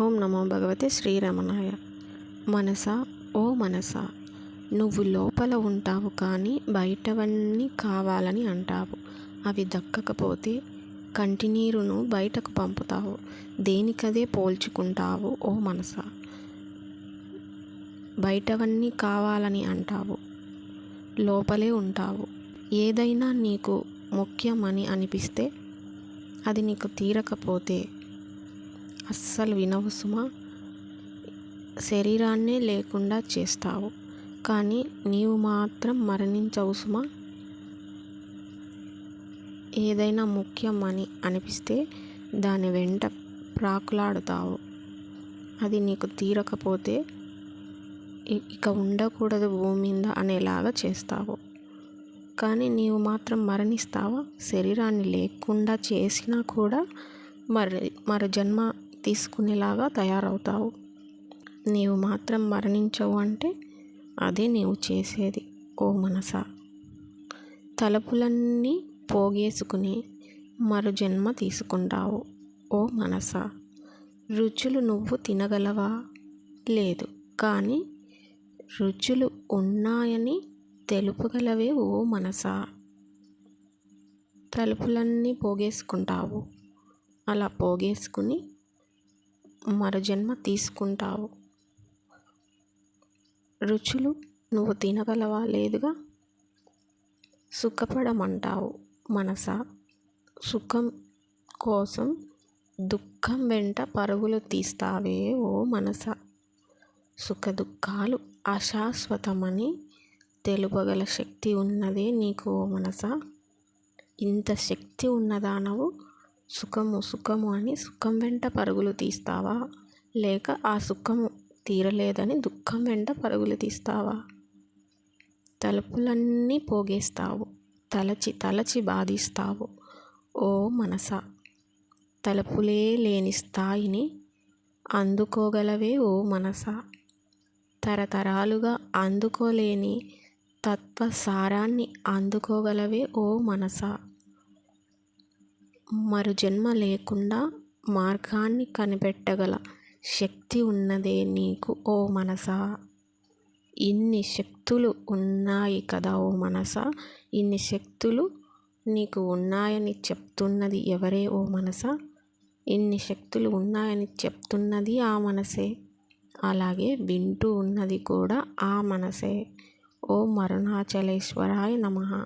ఓం నమో భగవతే శ్రీరమణాయ. మనస? ఓ మనస నువ్వు లోపల ఉంటావు కానీ బయటవన్నీ కావాలని అంటావు. అవి దక్కకపోతే కంటినీరును బయటకు పంపుతావు. దేనికదే పోల్చుకుంటావు ఓ మనస? బయటవన్నీ కావాలని అంటావు. లోపలే ఉంటావు. ఏదైనా నీకు ముఖ్యమని అనిపిస్తే అది నీకు తీరకపోతే అస్సలు వినవు సుమా. శరీరాన్నే లేకుండా చేస్తావు. కానీ నీవు మాత్రం మరణించవు సుమా. ఏదైనా ముఖ్యం అని అనిపిస్తే దాని వెంట ప్రాకులాడుతావు. అది నీకు తీరకపోతే ఇక ఉండకూడదు భూమి మీద అనేలాగా చేస్తావు. కానీ నీవు మాత్రం మరణిస్తావా? శరీరాన్ని లేకుండా చేసినా కూడా మరి మరో జన్మ తీసుకునేలాగా తయారవుతావు. నీవు మాత్రం మరణించవు అంటే అదే నీవు చేసేది ఓ మనస. తలుపులన్నీ పోగేసుకుని మరు జన్మ తీసుకుంటావు ఓ మనస. రుచులు నువ్వు తినగలవా? లేదు. కానీ రుచులు ఉన్నాయని తెలుపగలవే ఓ మనస. తలుపులన్నీ పోగేసుకుంటావు. అలా పోగేసుకుని మరజన్మ తీసుకుంటావు. రుచులు నువ్వు తినగలవా లేదుగా? సుఖపడమంటావు మనస? సుఖం కోసం దుఃఖం వెంట పరుగులు తీస్తావే ఓ మనస? సుఖ దుఃఖాలు అశాశ్వతమని తెలుపగల శక్తి ఉన్నదే నీకు ఓ మనస? ఇంత శక్తి ఉన్నదానవు సుఖము సుఖము అని సుఖం వెంట పరుగులు తీస్తావా? లేక ఆ సుఖము తీరలేదని దుఃఖం వెంట పరుగులు తీస్తావా? తలుపులన్నీ పోగేస్తావు. తలచి తలచి బాధిస్తావు. ఓ మనస! తలుపులే లేని స్థాయిని అందుకోగలవే ఓ మనస! తరతరాలుగా అందుకోలేని తత్వసారాన్ని అందుకోగలవే ఓ మనస! మరు జన్మ లేకుండా మార్గాన్ని కనిపెట్టగల శక్తి ఉన్నదే నీకు ఓ మనసా. ఇన్ని శక్తులు ఉన్నాయి కదా ఓ మనస. ఇన్ని శక్తులు నీకు ఉన్నాయని చెప్తున్నది ఎవరే ఓ మనసా? ఇన్ని శక్తులు ఉన్నాయని చెప్తున్నది ఆ మనసే. అలాగే వింటూ ఉన్నది కూడా ఆ మనసే. ఓ మరుణాచలేశ్వరాయ నమ.